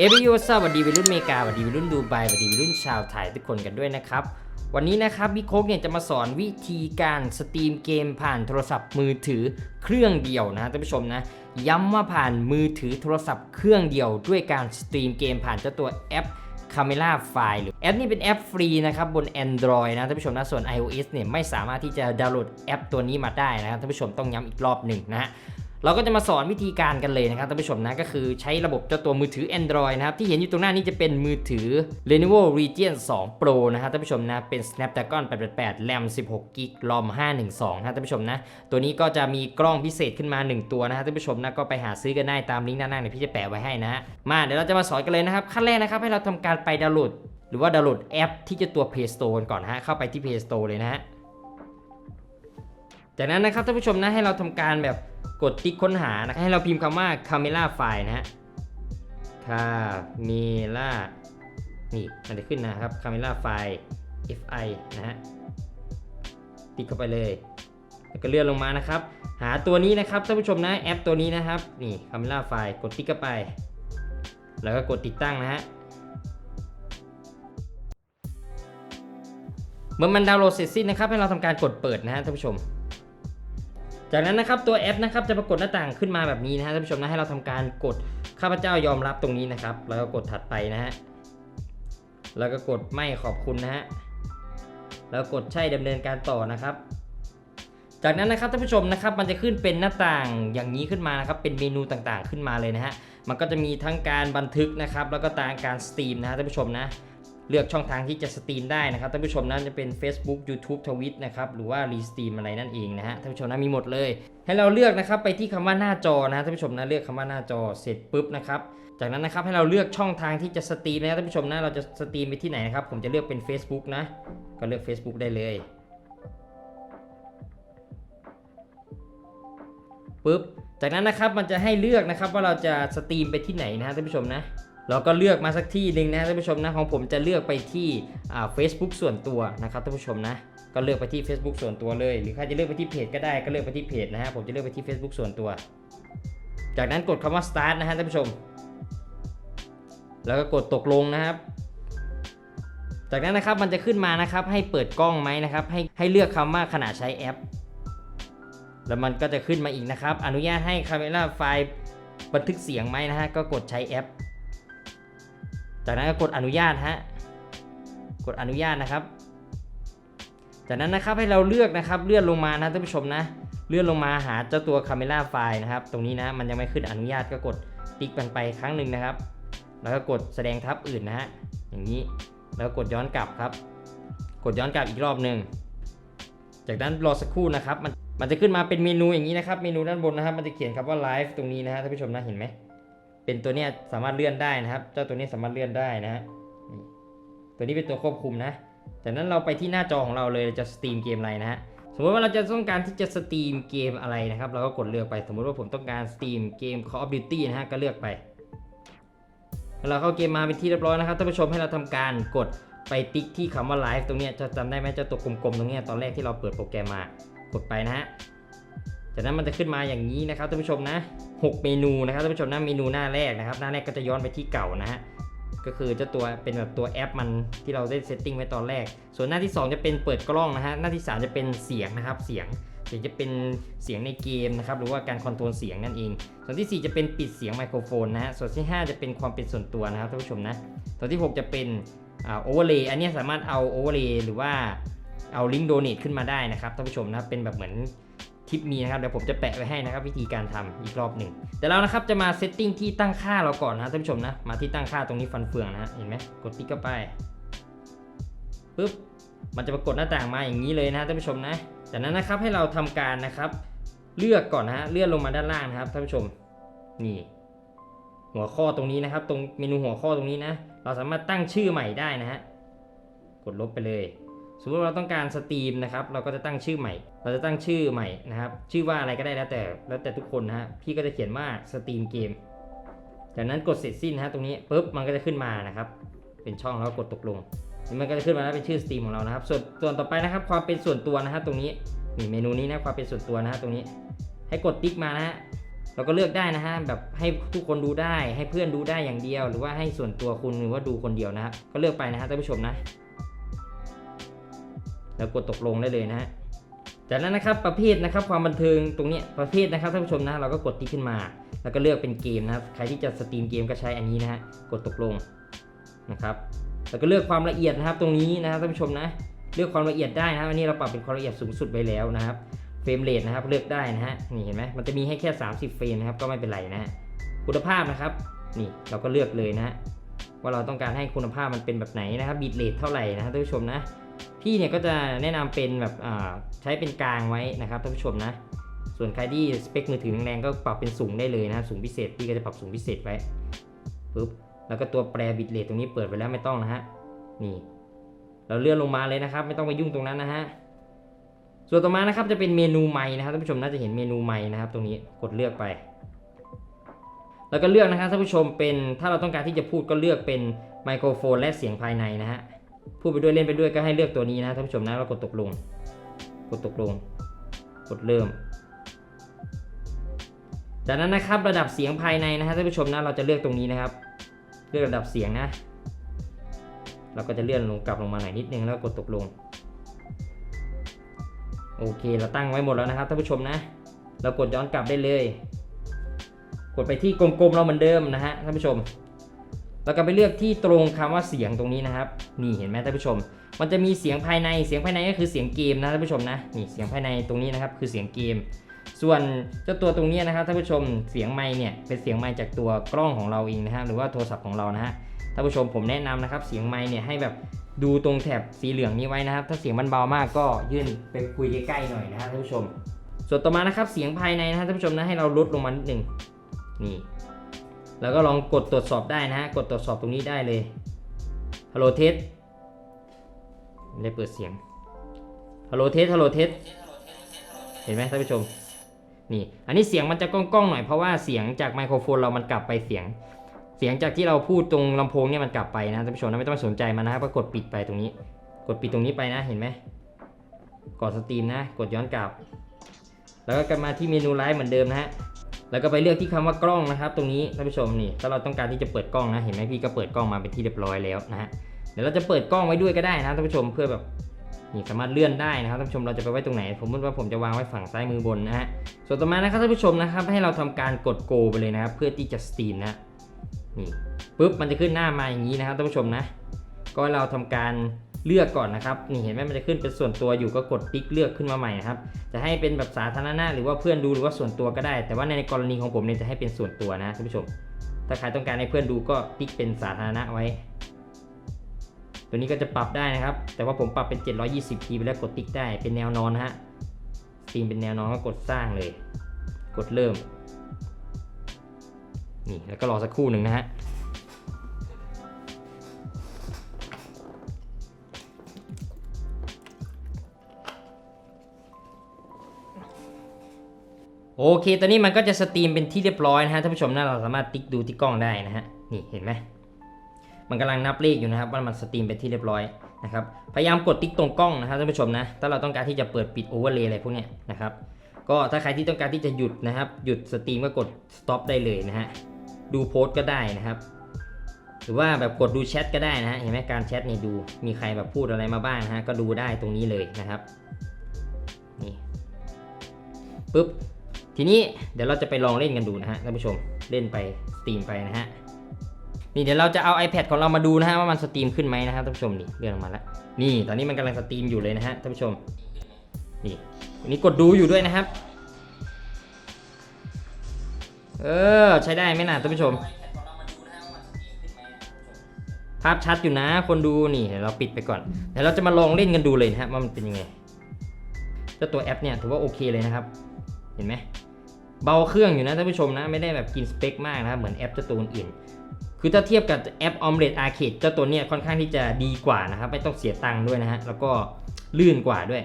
เอวิโอสวัสดีวัยรุ่นเมกาสวัสดีวัยรุ่นดูไบสวัสดีวัยรุ่นชาวไทยทุกคนกันด้วยนะครับ วันนี้นะครับบิ๊กโคกเนี่ยจะมาสอนวิธีการสตรีมเกมผ่านโทรศัพท์มือถือเครื่องเดียวนะท่านผู้ชมนะย้ำว่าผ่านมือถือโทรศัพท์เครื่องเดียว ด้วยการสตรีมเกมผ่านเจ้าตัวแอป Camera File หรือแอปนี้เป็นแอปฟรีนะครับบน Android นะท่านผู้ชมนะส่วน iOS เนี่ยไม่สามารถที่จะดาวน์โหลดแอปตัวนี้มาได้นะครับท่านผู้ชมต้องย้ำอีกรอบหนึ่งนะฮะ เราก็จะมาสอนวิธีการกันเลยนะครับท่านผู้ชมนะก็คือใช้ระบบเจ้าตัวมือถือ Android นะครับที่เห็นอยู่ตรงหน้านี้จะเป็นมือถือ Lenovo Region 2 Pro นะครับท่านผู้ชมนะเป็น Snapdragon 888 RAM 16 GB ROM 512นะครับท่านผู้ชมนะตัวนี้ก็จะมีกล้องพิเศษขึ้นมา 1 ตัวนะครับท่านผู้ชมนะก็ไปหาซื้อกันได้ตามลิงก์ด้านล่างเดี๋ยวพี่จะแปะไว้ให้นะฮะมาเดี๋ยวเราจะมาสอนกันเลยนะครับขั้นแรกนะครับให้เราทำการไปดาวน์โหลด หรือว่าดาวน์โหลดแอป ที่จะตัว Play Store ก่อนฮะเข้าไปที่ Play Store เลยนะฮะจากนั้นนะครับท่านผู้ชมนะให้เราทำการแบบ กดติ๊กค้นหานะให้เราพิมพ์คำว่า camera file นะฮะ camera นี่มันจะขึ้นนะครับ camera file fi นะฮะ ติ๊กเข้าไปเลย แล้วก็เลื่อนลงมานะครับ หาตัวนี้นะครับท่านผู้ชมนะแอปตัวนี้นะครับ นี่ camera file กดติ๊กเข้าไป แล้วก็กดติดตั้งนะฮะเมื่อมันดาวน์โหลดเสร็จสิ้นนะครับ ให้เราทำการกดเปิดนะฮะท่านผู้ชม จากนั้นนะครับตัวแอปนะครับจะปรากฏหน้าต่างขึ้นมาแบบนี้นะฮะท่านผู้ชมนะให้เราทำการกดข้าพเจ้ายอมรับตรงนี้นะครับ แล้วก็กดถัดไปนะฮะแล้วก็กดไม่ขอบคุณนะฮะแล้วกดใช่ดำเนินการต่อนะครับ จากนั้นนะครับท่านผู้ชมนะครับ มันจะขึ้นเป็นหน้าต่างอย่างนี้ขึ้นมานะครับ เป็นเมนูต่างๆขึ้นมาเลยนะฮะมันก็จะมีทั้งการบันทึกนะครับ แล้วก็ตางการสตรีมนะฮะท่านผู้ชมนะ เลือกช่องทางที่จะสตรีมได้นะครับท่านผู้ชมนั้นจะเป็น Facebook YouTube Twitch นะครับหรือว่ารีสตรีมอะไรนั่นเองนะฮะท่านผู้ชมนะมีหมดเลย ให้เราเลือกนะครับไปที่คำว่าหน้าจอนะท่านผู้ชมนะเลือกคำว่าหน้าจอเสร็จปุ๊บนะครับจากนั้นนะครับให้เราเลือกช่องทางที่จะสตรีมนะท่านผู้ชมนะเราจะสตรีมไปที่ไหนนะครับผมจะเลือกเป็น Facebook นะก็เลือก Facebook ได้เลยปุ๊บจากนั้นนะครับมันจะให้เลือกนะครับว่าเราจะสตรีมไปที่ไหนนะฮะท่านผู้ชมนะ เราก็เลือกมาสักที่หนึ่งนะท่านผู้ชมนะของผมจะเลือกไปที่อ่า Facebook ส่วนตัวนะครับท่านผู้ชมนะก็เลือกไปที่ Facebook ส่วนตัวเลย หรือใครจะเลือกไปที่เพจก็ได้ก็เลือกไปที่เพจนะฮะผมจะเลือกไปที่ Facebook ส่วนตัว จากนั้นกดคำว่า start นะฮะท่านผู้ชม แล้วก็กดตกลงนะครับ จากนั้นนะครับมันจะขึ้นมานะครับ ให้เปิดกล้องไหมนะครับ ให้ให้เลือกคำว่าขณะใช้แอป แล้วมันก็จะขึ้นมาอีกนะครับ อนุญาตให้ Camera File บันทึกเสียงไหมนะฮะก็กดใช้แอป จากนั้นก็กดอนุญาตฮะ กดอนุญาตนะครับ จากนั้นนะครับให้เราเลือกนะครับเลื่อนลงมานะท่านผู้ชมนะ เลื่อนลงมาหาเจ้าตัว Camera File นะครับ ตรงนี้นะมันยังไม่ขึ้นอนุญาตก็กดติ๊กมันไปครั้งหนึ่งนะครับ แล้วก็กดแสดงทับอื่นนะฮะ อย่างนี้ แล้วกดย้อนกลับครับ กดย้อนกลับอีกรอบหนึ่ง จากนั้นรอสักครู่นะครับ มันมันจะขึ้นมาเป็นเมนูอย่างนี้นะครับ เมนูด้านบนนะครับ มันจะเขียนคำว่า Live ตรงนี้นะฮะท่านผู้ชมนะเห็นไหม เป็นตัวเนี้ยสามารถเลื่อนได้นะครับ เจ้าตัวนี้สามารถเลื่อนได้นะฮะตัวนี้เป็นตัวควบคุมนะจากนั้นเราไปที่หน้าจอของเราเลยจะสตรีมเกมอะไรนะฮะสมมติว่าเราจะต้องการที่จะสตรีมเกมอะไรนะครับเราก็กดเลือกไปสมมติว่าผมต้องการสตรีมเกม Call of Duty นะฮะก็เลือกไปเราเข้าเกมมาเป็นที่เรียบร้อยนะครับท่านผู้ชมให้เราทำการกดไปติ๊กที่คำว่า Live ตรงเนี้ยจะจำได้ไหมเจ้าตัวกลมๆตรงเนี้ยตอนแรกที่เราเปิดโปรแกรมมากดไปนะฮะจากนั้นมันจะขึ้นมาอย่างนี้นะครับท่านผู้ชมนะ 6 เมนูนะครับท่านผู้ชมนะเมนูหน้าแรกนะครับ หน้าแรกก็จะย้อนไปที่เก่านะฮะก็คือเจ้าตัวเป็นแบบตัวแอปมันที่เราได้เซตติ้งไว้ตอนแรก ส่วนหน้าที่ 2 จะเป็นเปิดกล้องนะฮะหน้าที่ 3 จะเป็นเสียงนะครับ เสียงเสียงจะเป็นเสียงในเกมนะครับหรือว่าการคอนโทรลเสียงนั่นเอง ส่วนที่ 4 จะเป็นปิดเสียงไมโครโฟนนะฮะส่วนที่ 5 จะเป็นความเป็นส่วนตัวนะครับท่านผู้ชมนะส่วนที่ 6 จะเป็นอ่าโอเวอร์เลย์อันนี้สามารถเอาโอเวอร์เลย์หรือว่าเอาลิงก์โดเนทขึ้นมาได้นะครับท่านผู้ชมนะเป็นแบบเหมือน คลิปนี้นะครับเดี๋ยวผมจะแปะไว้ให้นะครับวิธีการทำอีกรอบหนึ่งแต่เรานะครับจะมาเซตติ้งที่ตั้งค่าเราก่อนนะท่านผู้ชมนะมาที่ตั้งค่าตรงนี้ฟันเฟืองนะเห็นไหมกดติ๊กเข้าไปปุ๊บมันจะปรากฏหน้าต่างมาอย่างนี้เลยนะท่านผู้ชมนะจากนั้นนะครับให้เราทำการนะครับเลือกก่อนนะฮะเลื่อนลงมาด้านล่างนะครับท่านผู้ชมนี่หัวข้อตรงนี้นะครับ ตรงเมนูหัวข้อตรงนี้นะ เราสามารถตั้งชื่อใหม่ได้นะฮะกดลบไปเลย สมมติเราต้องการสตรีมนะครับ เราก็จะตั้งชื่อใหม่ เราจะตั้งชื่อใหม่นะครับ ชื่อว่าอะไรก็ได้แล้วแต่แล้วแต่ทุกคนนะฮะ พี่ก็จะเขียนว่าสตรีมเกม จากนั้นกดเสร็จสิ้นนะฮะตรงนี้ปุ๊บมันก็จะขึ้นมานะครับ เป็นช่องแล้วก็กดตกลง มันก็จะขึ้นมาแล้วเป็นชื่อสตรีมของเรานะครับ ส่วนส่วนต่อไปนะครับ ความเป็นส่วนตัวนะฮะตรงนี้นี่เมนูนี้นะความเป็นส่วนตัวนะฮะตรงนี้ ให้กดติ๊กมานะฮะเราก็เลือกได้นะฮะแบบให้ทุกคนดูได้ให้เพื่อนดูได้อย่างเดียว หรือว่าให้ส่วนตัวคุณหรือว่าดูคนเดียวนะครับก็เลือกไปนะฮะท่านผู้ชมนะ แล้วกดตกลงได้เลยนะฮะจากนั้นนะครับประเภทนะครับความบันเทิงตรงนี้ประเภทนะครับท่านผู้ชมนะเราก็กดที่ขึ้นมา แล้วก็เลือกเป็นเกมนะครับใครที่จะสตรีมเกมก็ใช้อันนี้นะฮะกดตกลงนะครับแล้วก็เลือกความละเอียดนะครับตรงนี้นะครับท่านผู้ชมนะเลือกความละเอียดได้นะครับอันนี้เราปรับเป็นความละเอียดสูงสุดไปแล้วนะครับเฟรมเรทนะครับเลือกได้นะฮะนี่เห็นไหมมันจะมีให้แค่ 30 เฟรมนะครับก็ไม่เป็นไรนะฮะคุณภาพนะครับนี่เราก็เลือกเลยนะฮะว่าเราต้องการให้คุณภาพมันเป็นแบบไหนนะครับบิตเรทเท่าไหร่นะครับท่านผู้ชมนะ พี่เนี่ยก็จะแนะนำเป็นแบบใช้เป็นกลางไว้นะครับท่านผู้ชมนะ ส่วนใครที่สเปคมือถือแรงๆก็ปรับเป็นสูงได้เลยนะสูงพิเศษพี่ก็จะปรับสูงพิเศษไว้ปุ๊บแล้วก็ตัวแปรบิตเรทตรงนี้เปิดไว้แล้วไม่ต้องนะฮะนี่ เราเลื่อนลงมาเลยนะครับ ไม่ต้องไปยุ่งตรงนั้นนะฮะส่วนต่อมานะครับจะเป็นเมนูใหม่นะครับท่านผู้ชมน่าจะเห็นเมนูใหม่นะครับ ตรงนี้กดเลือกไป แล้วก็เลือกนะครับท่านผู้ชมเป็นถ้าเราต้องการที่จะพูดก็เลือกเป็นไมโครโฟนและเสียงภายในนะฮะ พูดไปด้วยเล่นไปด้วยก็ให้เลือกตัวนี้นะท่านผู้ชมนะแล้วกดตกลง กดตกลง กดเริ่ม จากนั้นนะครับระดับเสียงภายในนะฮะท่านผู้ชมนะเราจะเลือกตรงนี้นะครับ เลือกระดับเสียงนะ เราก็จะเลื่อนลงกลับลงมาหน่อยนิดนึงแล้วกดตกลง โอเคเราตั้งไว้หมดแล้วนะครับท่านผู้ชมนะ เรากดย้อนกลับได้เลย กดไปที่กลมๆเราเหมือนเดิมนะฮะท่านผู้ชม แล้วก็ไปเลือกที่ตรงคำว่าเสียงตรงนี้นะครับ นี่เห็นไหมท่านผู้ชม มันจะมีเสียงภายใน เสียงภายในก็คือเสียงเกมนะท่านผู้ชมนะ นี่เสียงภายในตรงนี้นะครับคือเสียงเกม ส่วนเจ้าตัวตรงนี้นะครับท่านผู้ชม เสียงไมค์เนี่ยเป็นเสียงไมค์จากตัวกล้องของเราเองนะฮะหรือว่าโทรศัพท์ของเรานะฮะ ท่านผู้ชมผมแนะนำนะครับเสียงไมค์เนี่ยให้แบบดูตรงแถบสีเหลืองนี้ไว้นะครับ ถ้าเสียงมันเบามากก็ยื่นไปคุยใกล้ๆหน่อยนะครับท่านผู้ชม ส่วนต่อมานะครับเสียงภายในนะครับท่านผู้ชมนะให้เราลดลงมานิดหนึ่งนี่ แล้วก็ลองกดตรวจสอบได้นะฮะ กดตรวจสอบตรงนี้ได้เลยฮัลโหลเทสไม่ได้เปิดเสียงฮัลโหลเทสฮัลโหลเทสเห็นไหมท่านผู้ชม นี่ อันนี้เสียงมันจะก้องๆหน่อยเพราะว่าเสียงจากไมโครโฟนเรามันกลับไปเสียง เสียงจากที่เราพูดตรงลำโพงเนี่ยมันกลับไปนะท่านผู้ชมนะไม่ต้องสนใจมันนะครับก็กดปิดไปตรงนี้ กดปิดตรงนี้ไปนะเห็นไหมกดสตรีมนะ กดย้อนกลับ แล้วก็กลับมาที่เมนูไลฟ์เหมือนเดิมนะฮะ แล้วก็ไปเลือกที่คำว่ากล้องนะครับ ตรงนี้ท่านผู้ชมนี่ถ้าเราต้องการที่จะเปิดกล้องนะเห็นไหมพี่ก็เปิดกล้องมาเป็นที่เรียบร้อยแล้วนะฮะเดี๋ยวเราจะเปิดกล้องไว้ด้วยก็ได้นะท่านผู้ชมเพื่อแบบนี่สามารถเลื่อนได้นะครับท่านผู้ชมเราจะไปไว้ตรงไหน ผมคิว่าผมจะวางไว้ฝั่งซ้ายมือบนนะฮะส่วนต่อมานะครับท่านผู้ชมนะครับให้เราทำการกดโกไปเลยนะครับเพื่อที่จะสตรีมนะนี่ปุ๊บมันจะขึ้นหน้ามาอย่างนี้นะครับท่านผู้ชมนะ ก็เราทำการเลือกก่อนนะครับนี่เห็นไหมมันจะขึ้นเป็นส่วนตัวอยู่ก็กดติ๊กเลือกขึ้นมาใหม่นะครับจะให้เป็นแบบสาธารณะหรือว่าเพื่อนดูหรือว่าส่วนตัวก็ได้ แต่ว่าในกรณีของผมเนี่ยจะให้เป็นส่วนตัวนะท่านผู้ชม ถ้าใครต้องการให้เพื่อนดูก็ติ๊กเป็นสาธารณะไว้ ตัวนี้ก็จะปรับได้นะครับ แต่ว่าผมปรับเป็น 720p ไปแล้วกดติ๊กได้เป็นแนวนอนนะฮะสตรีมเป็นแนวนอนก็กดสร้างเลย กดเริ่มนี่แล้วก็รอสักครู่หนึ่งนะฮะ โอเค ตอนนี้มันก็จะสตรีมเป็นที่เรียบร้อยนะฮะท่านผู้ชมนะเราสามารถติ๊กดูที่กล้องได้นะฮะ นี่เห็นไหมมันกำลังนับเลขอยู่นะครับว่ามันสตรีมเป็นที่เรียบร้อยนะครับ พยายามกดติ๊กตรงกล้องนะครับท่านผู้ชมนะ ถ้าเราต้องการที่จะเปิดปิดโอเวอร์เลย์อะไรพวกเนี้ยนะครับ ก็ถ้าใครที่ต้องการที่จะหยุดนะครับ หยุดสตรีมก็กด stop ได้เลยนะฮะ ดูโพสต์ก็ได้นะครับ หรือว่าแบบกดดูแชทก็ได้นะฮะ เห็นไหมการแชทนี่ดูมีใครแบบพูดอะไรมาบ้างนะฮะ ก็ดูได้ตรงนี้เลยนะครับ นี่ปุ๊บ ทีนี้เดี๋ยวเราจะไปลองเล่นกันดูนะฮะท่านผู้ชมเล่นไปสตรีมไปนะฮะนี่เดี๋ยวเราจะเอา iPad ของเรามาดูนะฮะว่ามันสตรีมขึ้นไหมนะครับท่านผู้ชมนี่เลื่อนออกมาแล้วนี่ตอนนี้มันกำลังสตรีมอยู่เลยนะฮะท่านผู้ชมนี่วันนี้กดดูอยู่ด้วยนะครับ เออใช้ได้ไหมนะท่านผู้ชม ภาพชัดอยู่นะ คนดูนี่เดี๋ยวเราปิดไปก่อนเดี๋ยวเราจะมาลองเล่นกันดูเลยนะฮะว่ามันเป็นยังไงเจ้าตัวแอปเนี่ยถือว่าโอเคเลยนะครับ เห็นไหม เบาเครื่องอยู่นะท่านผู้ชมนะ ไม่ได้แบบกินสเปคมากนะครับ เหมือนแอปเจ้าตัวอื่น คือถ้าเทียบกับแอป Omelette Arcade เจ้าตัวเนี้ยค่อนข้างที่จะดีกว่านะครับ ไม่ต้องเสียตังค์ด้วยนะฮะ แล้วก็ลื่นกว่าด้วย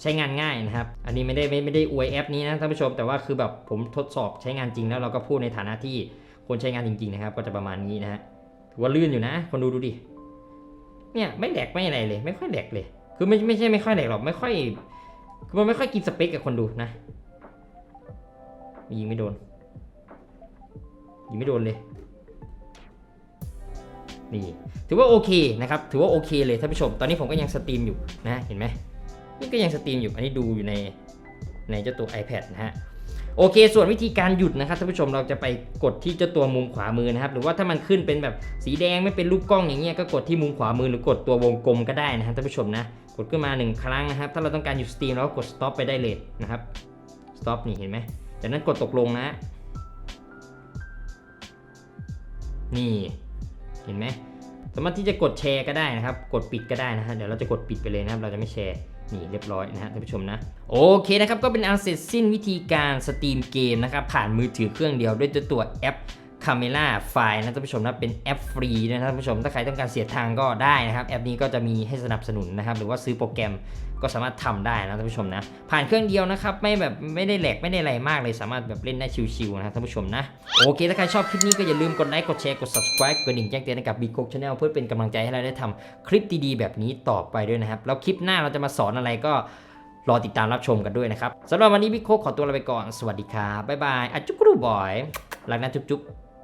ใช้งานง่ายนะครับ อันนี้ไม่ได้ไม่ไม่ได้อวยแอปนี้นะท่านผู้ชม แต่ว่าคือแบบผมทดสอบใช้งานจริงแล้วเราก็พูดในฐานะที่คนใช้งานจริงๆนะครับ ก็จะประมาณนี้นะฮะ ถือว่าลื่นอยู่นะ คนดูดูดิ เนี่ยไม่แหลกไม่อะไรเลย ไม่ค่อยแหลกเลย คือไม่ไม่ใช่ไม่ค่อยแหลกหรอก ไม่ค่อย คือมันไม่ค่อยกินสเปคกับคนดูนะ ยิงไม่โดน ยิงไม่โดนเลย นี่ ถือว่าโอเคนะครับ ถือว่าโอเคเลยท่านผู้ชม ตอนนี้ผมก็ยังสตรีมอยู่นะ เห็นไหมนี่ก็ยังสตรีมอยู่ อันนี้ดูอยู่ในในเจ้าตัว iPad นะฮะ โอเค ส่วนวิธีการหยุดนะครับท่านผู้ชมเราจะไปกดที่เจ้าตัวมุมขวามือนะครับ หรือว่าถ้ามันขึ้นเป็นแบบสีแดงไม่เป็นรูปกล้องอย่างเงี้ยก็กดที่มุมขวามือหรือกดตัววงกลมก็ได้นะฮะท่านผู้ชมนะ กดขึ้นมาหนึ่งครั้งนะครับ ถ้าเราต้องการหยุดสตรีมเราก็กด stop ไปได้เลยนะครับ stop นี่เห็นไหม จากนั้นกดตกลงนะ นี่เห็นไหมสามารถที่จะกดแชร์ก็ได้นะครับ กดปิดก็ได้นะฮะ เดี๋ยวเราจะกดปิดไปเลยนะครับ เราจะไม่แชร์ นี่เรียบร้อยนะฮะท่านผู้ชมนะ โอเคนะครับ ก็เป็นอันเสร็จสิ้นวิธีการสตรีมเกมนะครับ ผ่านมือถือเครื่องเดียวด้วยตัวแอป Camera File นะท่านผู้ชมนะเป็นแอปฟรีนะท่านผู้ชม ถ้าใครต้องการเสียทางก็ได้นะครับ แอปนี้ก็จะมีให้สนับสนุนนะครับ หรือว่าซื้อโปรแกรมก็สามารถทำได้นะท่านผู้ชมนะ ผ่านเครื่องเดียวนะครับ ไม่แบบไม่ได้แหลกไม่ได้อะไรมากเลยสามารถแบบเล่นได้ชิวๆนะครับท่านผู้ชมนะ โอเค ถ้าใครชอบคลิปนี้ก็อย่าลืมกดไลค์กดแชร์กด subscribe กดดิ่งแจ้งเตือนให้กับ b ีโ o ก Channel เพื่อเป็นกำลังใจให้เราได้ทำคลิปดีๆ แบบนี้ต่อไปด้วยนะครับแล้วคลิปหน้าเราจะมาสอนอะไรก็รอติดตามรับชมกันด้วยนะครับสำหรับวันนี้พี่โคขอตัวลาไปก่อน สวัสดีครับบ๊ายบายอะจุ๊กรูบอยรักนะจุ๊บๆ